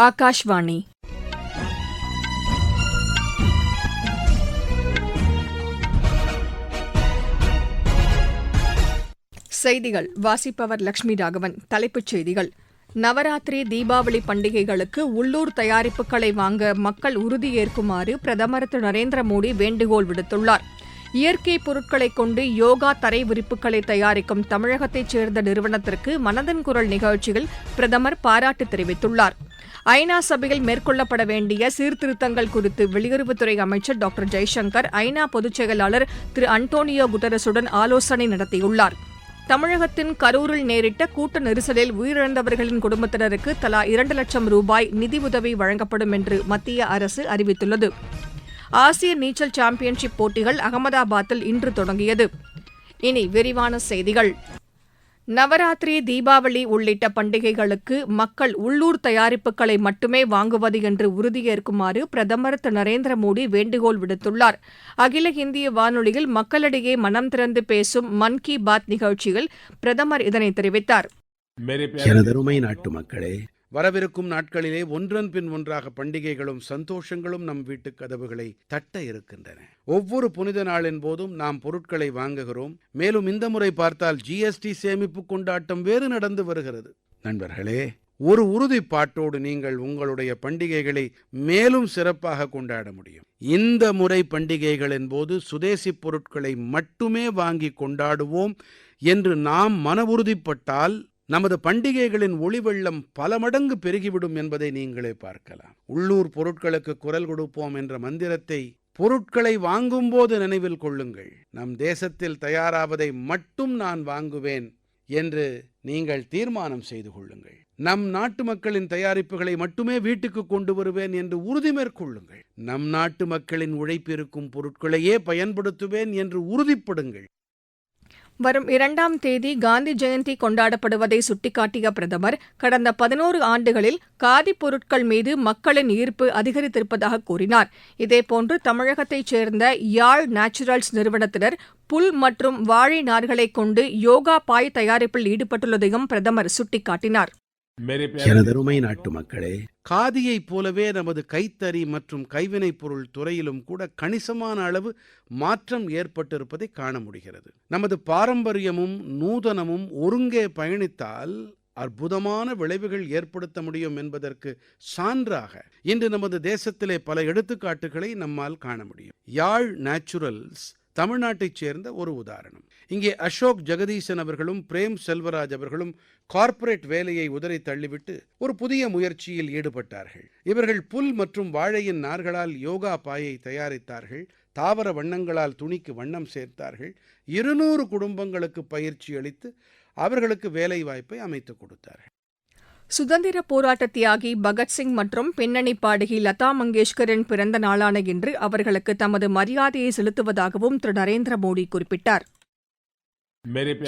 ஆகாஷ்வாணி செய்திகள். வாசிப்பவர் லட்சுமி ராகவன். தலைப்புச் செய்திகள். நவராத்திரி தீபாவளி பண்டிகைகளுக்கு உள்ளூர் தயாரிப்புகளை வாங்க மக்கள் உறுதியேற்குமாறு பிரதமர் திரு. நரேந்திர மோடி வேண்டுகோள் விடுத்துள்ளார். இயற்கை பொருட்களைக் கொண்டு யோகா தரை விரிப்புகளை தயாரிக்கும் தமிழகத்தைச் சேர்ந்த நிறுவனத்திற்கு மனதின் குரல் நிகழ்ச்சியில் பிரதமர் பாராட்டு தெரிவித்துள்ளார். ஐநா சபையில் மேற்கொள்ளப்பட வேண்டிய சீர்திருத்தங்கள் குறித்து வெளியுறவுத்துறை அமைச்சர் டாக்டர் ஜெய்சங்கர் ஐநா பொதுச் செயலாளர் திரு அன்டோனியோ குட்டரசுடன் ஆலோசனை நடத்தியுள்ளார். தமிழகத்தின் கரூரில் நேரிட்ட கூட்ட நெரிசலில் உயிரிழந்தவர்களின் குடும்பத்தினருக்கு தலா இரண்டு லட்சம் ரூபாய் நிதியுதவி வழங்கப்படும் என்று மத்திய அரசு அறிவித்துள்ளது. ஆசிய நீச்சல் சாம்பியன்ஷிப் போட்டிகள் அகமதாபாத்தில் இன்று தொடங்கியது. இனி விரிவான செய்திகள். நவராத்திரி தீபாவளி உள்ளிட்ட பண்டிகைகளுக்கு மக்கள் உள்ளூர் தயாரிப்புகளை மட்டுமே வாங்குவது என்று உறுதியேற்குமாறு பிரதமர் திரு. நரேந்திர மோடி வேண்டுகோள் விடுத்துள்ளார். அகில இந்திய வானொலியில் மக்களிடையே மனம் திறந்து பேசும் மன் கி பாத் நிகழ்ச்சியில் பிரதமர் இதனை தெரிவித்தார். வரவிருக்கும் நாட்களிலே ஒன்றன் பின் ஒன்றாக பண்டிகைகளும் சந்தோஷங்களும் நம் வீட்டுக் கதவுகளை தட்ட இருக்கின்றன. ஒவ்வொரு புனித நாளின் போதும் நாம் பொருட்களை வாங்குகிறோம். மேலும் இந்த முறை பார்த்தால் ஜிஎஸ்டி சேமிப்பு கொண்டாட்டம் வேறு நடந்து வருகிறது. நண்பர்களே ஒரு உறுதிப்பாட்டோடு நீங்கள் உங்களுடைய பண்டிகைகளை மேலும் சிறப்பாக கொண்டாட முடியும். இந்த முறை பண்டிகைகளின் போது சுதேசி பொருட்களை மட்டுமே வாங்கி கொண்டாடுவோம் என்று நாம் மன உறுதிப்பட்டால் நமது பண்டிகைகளின் ஒளிவெள்ளம் பல மடங்கு பெருகிவிடும் என்பதை நீங்களே பார்க்கலாம். உள்ளூர் பொருட்களுக்கு குரல் கொடுப்போம் என்ற மந்திரத்தை பொருட்களை வாங்கும்போது நினைவில் கொள்ளுங்கள். நம் தேசத்தில் தயாராவதை மட்டும் நான் வாங்குவேன் என்று நீங்கள் தீர்மானம் செய்து கொள்ளுங்கள். நம் நாட்டு மக்களின் தயாரிப்புகளை மட்டுமே வீட்டுக்கு கொண்டு வருவேன் என்று உறுதி மேற்கொள்ளுங்கள். நம் நாட்டு மக்களின் உழைப்பிருக்கும் பொருட்களையே பயன்படுத்துவேன் என்று உறுதிப்படுங்கள். வரும் இரண்டாம் தேதி காந்தி ஜெயந்தி கொண்டாடப்படுவதை சுட்டிக்காட்டிய பிரதமர் கடந்த பதினோரு ஆண்டுகளில் காதிப் பொருட்கள் மீது மக்களின் ஈர்ப்பு அதிகரித்திருப்பதாக கூறினார். இதேபோன்று தமிழகத்தைச் சேர்ந்த யாழ் நேச்சுரல்ஸ் நிறுவனத்தினர் புல் மற்றும் வாழை நார்களைக் கொண்டு யோகா பாய் தயாரிப்பில் ஈடுபட்டுள்ளதையும் பிரதமர் சுட்டிக்காட்டினார். எனதருமை நாட்டு மக்களே காதியைப் போலவே நமது கைத்தறி மற்றும் கைவினைப் பொருள் துறையிலும் கூட கணிசமான அளவு மாற்றம் ஏற்பட்டிருப்பதை காண முடிகிறது. நமது பாரம்பரியமும் நூதனமும் ஒருங்கே பயணித்தால் அற்புதமான விளைவுகள் ஏற்படுத்த முடியும் என்பதற்கு சான்றாக இன்று நமது தேசத்திலே பல எடுத்துக்காட்டுகளை நம்மால் காண முடியும். யாழ் நேச்சுரல்ஸ் தமிழ்நாட்டைச் சேர்ந்த ஒரு உதாரணம். இங்கே அசோக் ஜெகதீசன் அவர்களும் பிரேம் செல்வராஜ் அவர்களும் கார்ப்பரேட் வேலையை உதறி தள்ளிவிட்டு ஒரு புதிய முயற்சியில் ஈடுபட்டார்கள். இவர்கள் புல் மற்றும் வாழையின் நார்களால் யோகா பாயை தயாரித்தார்கள். தாவர வண்ணங்களால் துணிக்கு வண்ணம் சேர்த்தார்கள். இருநூறு குடும்பங்களுக்கு பயிற்சி அளித்து அவர்களுக்கு வேலை வாய்ப்பை அமைத்துக் கொடுத்தார்கள். சுதந்திரப் போராட்ட தியாகி பகத்சிங் மற்றும் பின்னணி பாடகி லதா மங்கேஷ்கரின் பிறந்த நாளான இன்று அவர்களுக்கு தமது மரியாதையை செலுத்துவதாகவும் திரு. நரேந்திர மோடி குறிப்பிட்டார்.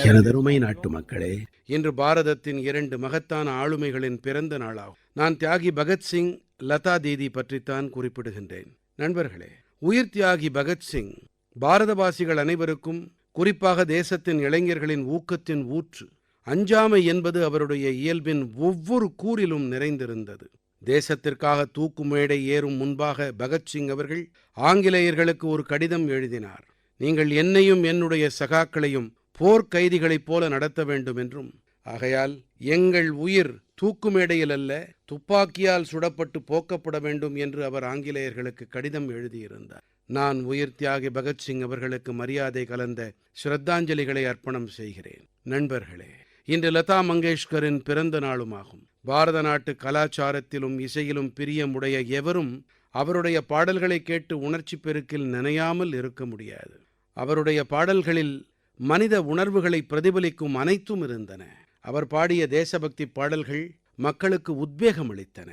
எனதருமை நாட்டு மக்களே இன்று பாரதத்தின் இரண்டு மகத்தான ஆளுமைகளின் பிறந்த நாளாகும். நான் தியாகி பகத்சிங் லதா தீதி பற்றித்தான் குறிப்பிடுகின்றேன். நண்பர்களே உயிர் தியாகி பகத்சிங் பாரதவாசிகள் அனைவருக்கும் குறிப்பாக தேசத்தின் இளைஞர்களின் ஊக்கத்தின் ஊற்று அஞ்சாமை என்பது அவருடைய இயல்பின் ஒவ்வொரு கூறிலும் நிறைந்திருந்தது. தேசத்திற்காக தூக்கு மேடை ஏறும் முன்பாக பகத்சிங் அவர்கள் ஆங்கிலேயர்களுக்கு ஒரு கடிதம் எழுதினார். நீங்கள் என்னையும் என்னுடைய சகாக்களையும் போர்க் கைதிகளைப் போல நடத்த வேண்டும் என்றும். ஆகையால் எங்கள் உயிர் தூக்கு மேடையில் அல்ல துப்பாக்கியால் சுடப்பட்டு போக்கப்பட வேண்டும் என்று அவர் ஆங்கிலேயர்களுக்கு கடிதம் எழுதியிருந்தார். நான் உயிர் தியாகி பகத்சிங் அவர்களுக்கு மரியாதை கலந்த ஸ்ரத்தாஞ்சலிகளை அர்ப்பணம் செய்கிறேன். நண்பர்களே இன்று லதா மங்கேஷ்கரின் பிறந்த நாளுமாகும். பாரத நாட்டு கலாச்சாரத்திலும் இசையிலும் பிரியமுடைய எவரும் அவருடைய பாடல்களை கேட்டு உணர்ச்சி பெருக்கில் நினையாமல் இருக்க முடியாது. அவருடைய பாடல்களில் மனித உணர்வுகளை பிரதிபலிக்கும் அனைத்தும் இருந்தன. அவர் பாடிய தேசபக்தி பாடல்கள் மக்களுக்கு உத்வேகம் அளித்தன.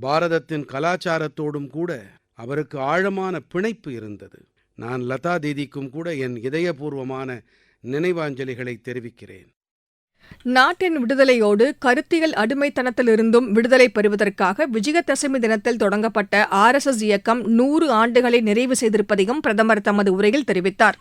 பாரதத்தின் கலாச்சாரத்தோடும் கூட அவருக்கு ஆழமான பிணைப்பு இருந்தது. நான் லதா தீதிக்கும் கூட என் இதயபூர்வமான நினைவாஞ்சலிகளை தெரிவிக்கிறேன். நாட்டின் விடுதலையோடு கருத்தியல் அடிமைத்தனத்திலிருந்தும் விடுதலை பெறுவதற்காக விஜயதசமி தினத்தில் தொடங்கப்பட்ட ஆர் எஸ் எஸ் இயக்கம் நூறு ஆண்டுகளை நிறைவு செய்திருப்பதையும் பிரதமர் தமது உரையில் தெரிவித்தார்.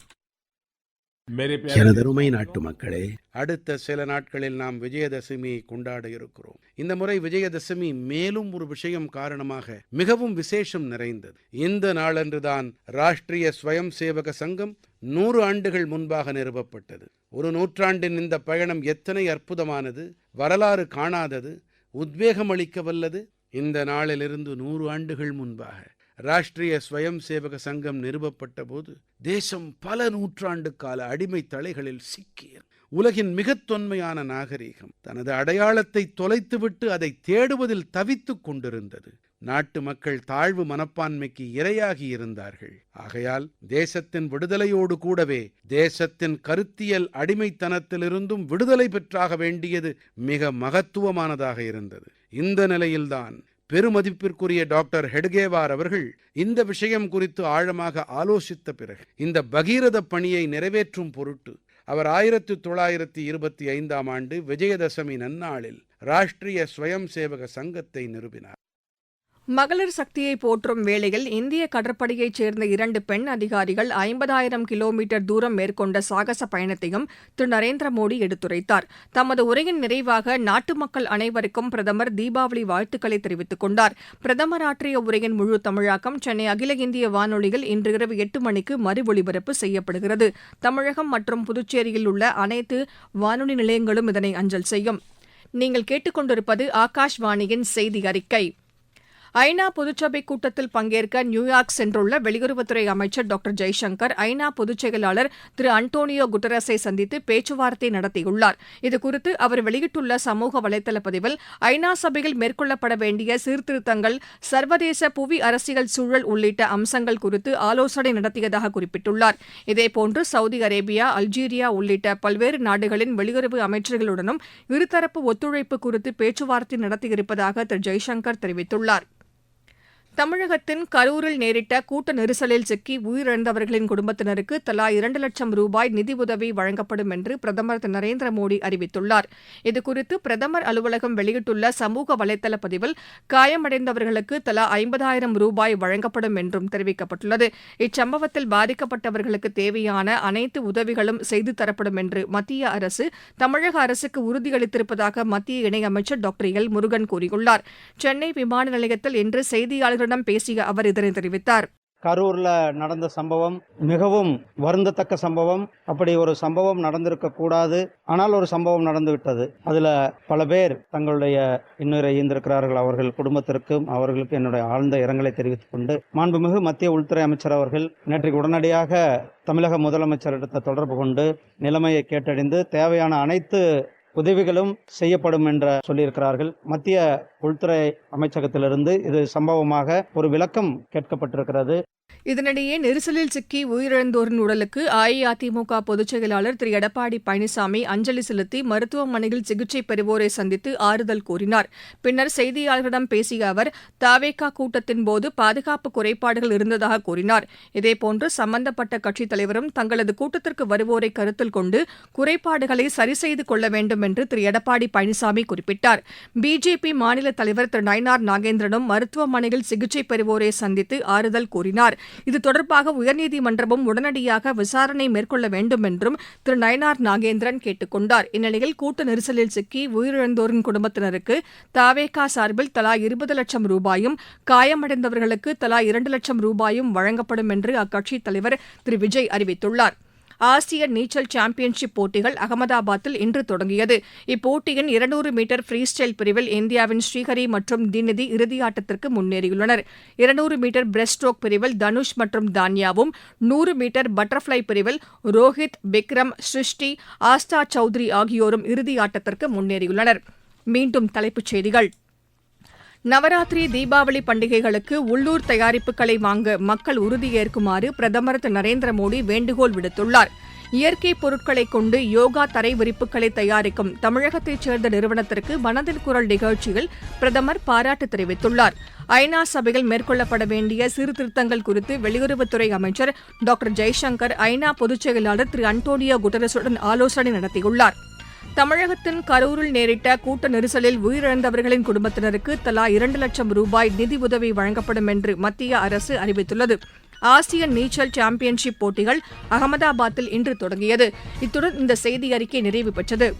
எனதருமை நாட்டு மக்களே அடுத்த சில நாட்களில் நாம் விஜயதசமியை கொண்டாட இருக்கிறோம். இந்த முறை விஜயதசமி மேலும் ஒரு விஷயம் காரணமாக மிகவும் விசேஷம் நிறைந்தது. இந்த நாளன்றுதான் ராஷ்டிரிய ஸ்வயம் சேவக சங்கம் நூறு ஆண்டுகள் முன்பாக நிறுவப்பட்டது. ஒரு நூற்றாண்டின் இந்த பயணம் எத்தனை அற்புதமானது வரலாறு காணாதது உத்வேகம் அளிக்க வல்லது இந்த நாளிலிருந்து நூறு ஆண்டுகள் முன்பாக ராஷ்டிரிய ஸ்வயம் சேவக சங்கம் நிறுவப்பட்ட போது தேசம் பல நூற்றாண்டு கால அடிமை தலைகளில் சிக்கிய உலகின் மிகத் தொன்மையான நாகரீகம் தனது அடையாளத்தை தொலைத்துவிட்டு அதை தேடுவதில் தவித்துக் கொண்டிருந்தது. நாட்டு மக்கள் தாழ்வு மனப்பான்மைக்கு இரையாகி இருந்தார்கள். ஆகையால் தேசத்தின் விடுதலையோடு கூடவே தேசத்தின் கருத்தியல் அடிமைத்தனத்திலிருந்தும் விடுதலை பெற்றாக வேண்டியது மிக மகத்துவமானதாக இருந்தது. இந்த நிலையில்தான் பெருமதிப்பிற்குரிய டாக்டர் ஹெட்கேவார் அவர்கள் இந்த விஷயம் குறித்து ஆழமாக ஆலோசித்த பிறகு இந்த பகீரத பணியை நிறைவேற்றும் பொருட்டு அவர் ஆயிரத்தி தொள்ளாயிரத்தி இருபத்தி ஐந்தாம் ஆண்டு விஜயதசமி நன்னாளில் ராஷ்டிரிய ஸ்வயம் சேவக சங்கத்தை நிறுவினார். மகளிர் சக்தியை போற்றும் வேளையில் இந்திய கடற்படையைச் சேர்ந்த இரண்டு பெண் அதிகாரிகள் ஐம்பதாயிரம் கிலோமீட்டர் தூரம் மேற்கொண்ட சாகச பயணத்தையும் திரு. நரேந்திர மோடி எடுத்துரைத்தார். தமது உரையின் நிறைவாக நாட்டு மக்கள் அனைவருக்கும் பிரதமர் தீபாவளி வாழ்த்துக்களை தெரிவித்துக் கொண்டார். பிரதமர் ஆற்றிய உரையின் முழு தமிழாக்கம் சென்னை அகில இந்திய வானொலியில் இன்று இரவு எட்டு மணிக்கு மறு ஒலிபரப்பு செய்யப்படுகிறது. தமிழகம் மற்றும் புதுச்சேரியில் உள்ள அனைத்து வானொலி நிலையங்களும் இதனை அஞ்சல் செய்யும். நீங்கள் கேட்டுக்கொண்டிருப்பது ஆகாஷ்வாணியின் செய்தி அறிக்கை. ஐநா பொதுச்சபை கூட்டத்தில் பங்கேற்க நியூயார்க் சென்றுள்ள வெளியுறவுத்துறை அமைச்சர் டாக்டர் ஜெய்சங்கர் ஐநா பொதுச் செயலாளர் திரு அன்டோனியோ குட்டரஸை சந்தித்து பேச்சுவார்த்தை நடத்தியுள்ளார். இதுகுறித்து அவர் வெளியிட்டுள்ள சமூக வலைதள பதிவில் ஐநா சபையில் மேற்கொள்ளப்பட வேண்டிய சீர்திருத்தங்கள் சர்வதேச புவி அரசியல் சூழல் உள்ளிட்ட அம்சங்கள் குறித்து ஆலோசனை நடத்தியதாக குறிப்பிட்டுள்ளார். இதேபோன்று சவுதி அரேபியா அல்ஜீரியா உள்ளிட்ட பல்வேறு நாடுகளின் வெளியுறவு அமைச்சர்களுடனும் இருதரப்பு ஒத்துழைப்பு குறித்து பேச்சுவார்த்தை நடத்தியிருப்பதாக திரு ஜெய்சங்கர் தெரிவித்துள்ளார். தமிழகத்தின் கரூரில் நேரிட்ட கூட்ட நெரிசலில் சிக்கி உயிரிழந்தவர்களின் குடும்பத்தினருக்கு தலா இரண்டு லட்சம் ரூபாய் நிதியுதவி வழங்கப்படும் என்று பிரதமர் திரு நரேந்திர மோடி அறிவித்துள்ளார். இதுகுறித்து பிரதமர் அலுவலகம் வெளியிட்டுள்ள சமூக வலைதள பதிவில் காயமடைந்தவர்களுக்கு தலா ஐம்பதாயிரம் ரூபாய் வழங்கப்படும் என்றும் தெரிவிக்கப்பட்டுள்ளது. இச்சம்பவத்தில் பாதிக்கப்பட்டவர்களுக்கு தேவையான அனைத்து உதவிகளும் செய்து தரப்படும் என்று மத்திய அரசு தமிழக அரசுக்கு உறுதியளித்திருப்பதாக மத்திய இணையமைச்சர் டாக்டர் எல் முருகன் கூறியுள்ளார். சென்னை விமான நிலையத்தில் இன்று செய்தியாளர்களிடம் பேசிய அவர் இதனை தெரிவித்தார். கரூரில் நடந்த சம்பவம் மிகவும் வருந்தத்தக்க சம்பவம். அப்படி ஒரு சம்பவம் நடந்திருக்க கூடாது. ஆனால் ஒரு சம்பவம் நடந்துவிட்டது. அதில் பல பேர் தங்களுடைய இன்னுயிரை ஈந்திருக்கிறார்கள். அவர்கள் குடும்பத்திற்கும் அவர்களுக்கு என்னுடைய ஆழ்ந்த இரங்கலை தெரிவித்துக் கொண்டு மாண்புமிகு மத்திய உள்துறை அமைச்சர் அவர்கள் நேற்றைக்கு உடனடியாக தமிழக முதலமைச்சரிடத்தை தொடர்பு கொண்டு நிலைமையை கேட்டறிந்து தேவையான அனைத்து உதவிகளும் செய்யப்படும் என்ற சொல்லியிருக்கிறார்கள். மத்திய உள்துறை அமைச்சகத்திலிருந்து இது சம்பவமாக ஒரு விளக்கம் கேட்கப்பட்டிருக்கிறது. இதனிடையே நெரிசலில் சிக்கி உயிரிழந்தோரின் உடலுக்கு அஇஅதிமுக பொதுச் செயலாளர் திரு. எடப்பாடி பழனிசாமி அஞ்சலி செலுத்தி மருத்துவமனையில் சிகிச்சை பெறுவோரை சந்தித்து ஆறுதல் கூறினார். பின்னர் செய்தியாளர்களிடம் பேசிய அவர் தாவேகா கூட்டத்தின் போது பாதுகாப்பு குறைபாடுகள் இருந்ததாக கூறினார். இதேபோன்று சம்பந்தப்பட்ட கட்சித் தலைவரும் தங்களது கூட்டத்திற்கு வருவோரை கருத்தில் கொண்டு குறைபாடுகளை சரி செய்து கொள்ள வேண்டும் என்று திரு. எடப்பாடி பழனிசாமி குறிப்பிட்டார். பிஜேபி மாநில தலைவர் திரு. நயினார் நாகேந்திரனும் மருத்துவமனையில் சிகிச்சை பெறுவோரை சந்தித்து ஆறுதல் கூறினார். இது தொடர்பாக உயர்நீதிமன்றமும் உடனடியாக விசாரணை மேற்கொள்ள வேண்டும் என்றும் திரு நயனார் நாகேந்திரன் கேட்டுக் கொண்டார். இந்நிலையில் கூட்ட நெரிசலில் சிக்கி உயிரிழந்தோரின் குடும்பத்தினருக்கு தாவேகா சார்பில் தலா இருபது லட்சம் ரூபாயும் காயமடைந்தவர்களுக்கு தலா இரண்டு லட்சம் ரூபாயும் வழங்கப்படும் என்று அக்கட்சித் தலைவர் திரு விஜய் அறிவித்துள்ளார். ஆசிய நீச்சல் சாம்பியன்ஷிப் போட்டிகள் அகமதாபாத்தில் இன்று தொடங்கியது. இப்போட்டியின் இருநூறு மீட்டர் ஃப்ரீ ஸ்டைல் பிரிவில் இந்தியாவின் ஸ்ரீஹரி மற்றும் தினிதி இறுதியாட்டத்திற்கு முன்னேறியுள்ளனர். இருநூறு மீட்டர் பிரஸ்ட் ஸ்ட்ரோக் பிரிவில் தனுஷ் மற்றும் தான்யாவும் நூறு மீட்டர் பட்டர்ஃப்ளை பிரிவில் ரோஹித் விக்ரம் சிருஷ்டி ஆஸ்தா சௌத்ரி ஆகியோரும் இறுதியாட்டத்திற்கு முன்னேறியுள்ளனர். மீண்டும் தலைப்புச் செய்திகள். நவராத்திரி தீபாவளி பண்டிகைகளுக்கு உள்ளூர் தயாரிப்புகளை வாங்க மக்கள் உறுதியேற்குமாறு பிரதமர் திரு. நரேந்திர மோடி வேண்டுகோள் விடுத்துள்ளார். இயற்கை பொருட்களை கொண்டு யோகா தரை விரிப்புகளை தயாரிக்கும் தமிழகத்தைச் சேர்ந்த நிறுவனத்திற்கு மனதின் குரல் நிகழ்ச்சியில் பிரதமர் பாராட்டு தெரிவித்துள்ளார். ஐநா சபையில் மேற்கொள்ளப்பட வேண்டிய சீர்திருத்தங்கள் குறித்து வெளியுறவுத்துறை அமைச்சர் டாக்டர் ஜெய்சங்கர் ஐநா பொதுச் செயலாளர் திரு. அன்டோனியோ குட்டரசுடன் ஆலோசனை நடத்தியுள்ளார். தமிழகத்தின் கரூரில் நேரிட்ட கூட்ட நெரிசலில் உயிரிழந்தவர்களின் குடும்பத்தினருக்கு தலா இரண்டு லட்சம் ரூபாய் நிதி உதவி வழங்கப்படும் என்று மத்திய அரசு அறிவித்துள்ளது. ஆசிய நீச்சல் சாம்பியன்ஷிப் போட்டிகள் அகமதாபாத்தில் இன்று தொடங்கியது. இத்துடன் இந்த செய்தி அறிக்கை நிறைவு பெற்றது.